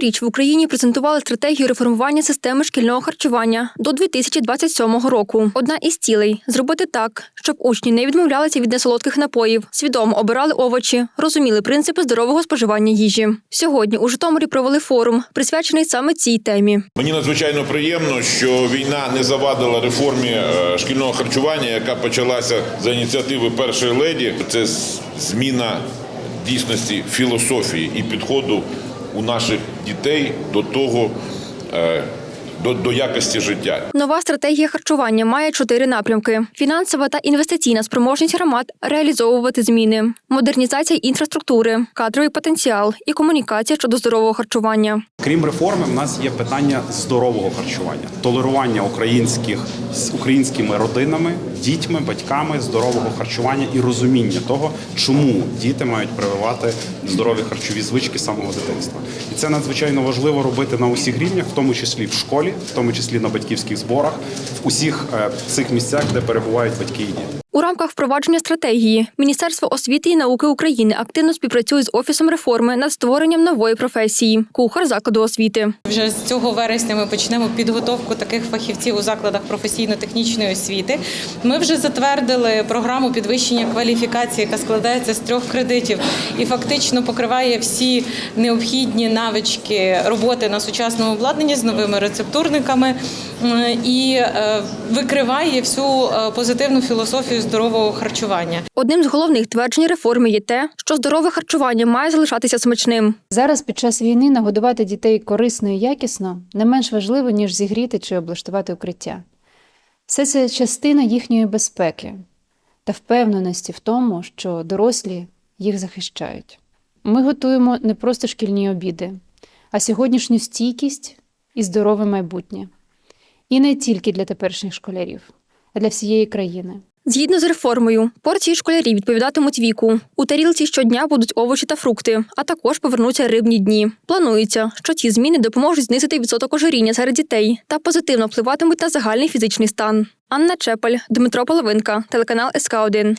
Цьогоріч в Україні презентували стратегію реформування системи шкільного харчування до 2027 року. Одна із цілей зробити так, щоб учні не відмовлялися від несолодких напоїв, свідомо обирали овочі, розуміли принципи здорового споживання їжі. Сьогодні у Житомирі провели форум, присвячений саме цій темі. Мені надзвичайно приємно, що війна не завадила реформі е, шкільного харчування, яка почалася за ініціативи першої леді. Це зміна дійсності філософії і підходу у наших дітей до того, е, до, до якості життя. Нова стратегія харчування має чотири напрямки: фінансова та інвестиційна спроможність громад реалізовувати зміни, модернізація інфраструктури, кадровий потенціал і комунікація щодо здорового харчування. Крім реформи, в нас є питання здорового харчування, толерування українських з українськими родинами, дітьми, батьками здорового харчування і розуміння того, чому діти мають прививати здорові харчові звички самого дитинства. І це надзвичайно важливо робити на усіх рівнях, в тому числі в школі, в тому числі на батьківських зборах, в усіх е, цих місцях, де перебувають батьки і діти. У рамках впровадження стратегії Міністерство освіти і науки України активно співпрацює з офісом реформи над створенням нової професії кухар закладу освіти. Вже з цього вересня ми почнемо підготовку таких фахівців у закладах професійно-технічної освіти. Ми вже затвердили програму підвищення кваліфікації, яка складається з трьох кредитів і фактично покриває всі необхідні навички роботи на сучасному обладнанні з новими рецептурниками і е, викриває всю е, позитивну філософію здорового харчування. Одним з головних тверджень реформи є те, що здорове харчування має залишатися смачним. Зараз під час війни нагодувати дітей корисно і якісно не менш важливо, ніж зігріти чи облаштувати укриття. Все це частина їхньої безпеки та впевненості в тому, що дорослі їх захищають. Ми готуємо не просто шкільні обіди, а сьогоднішню стійкість і здорове майбутнє. І не тільки для теперішніх школярів, а для всієї країни. Згідно з реформою, порції школярів відповідатимуть віку. У тарілці щодня будуть овочі та фрукти, а також повернуться рибні дні. Планується, що ці зміни допоможуть знизити відсоток ожиріння серед дітей та позитивно впливатимуть на загальний фізичний стан. Анна Чепель, Дмитро Половинка, телеканал СК 1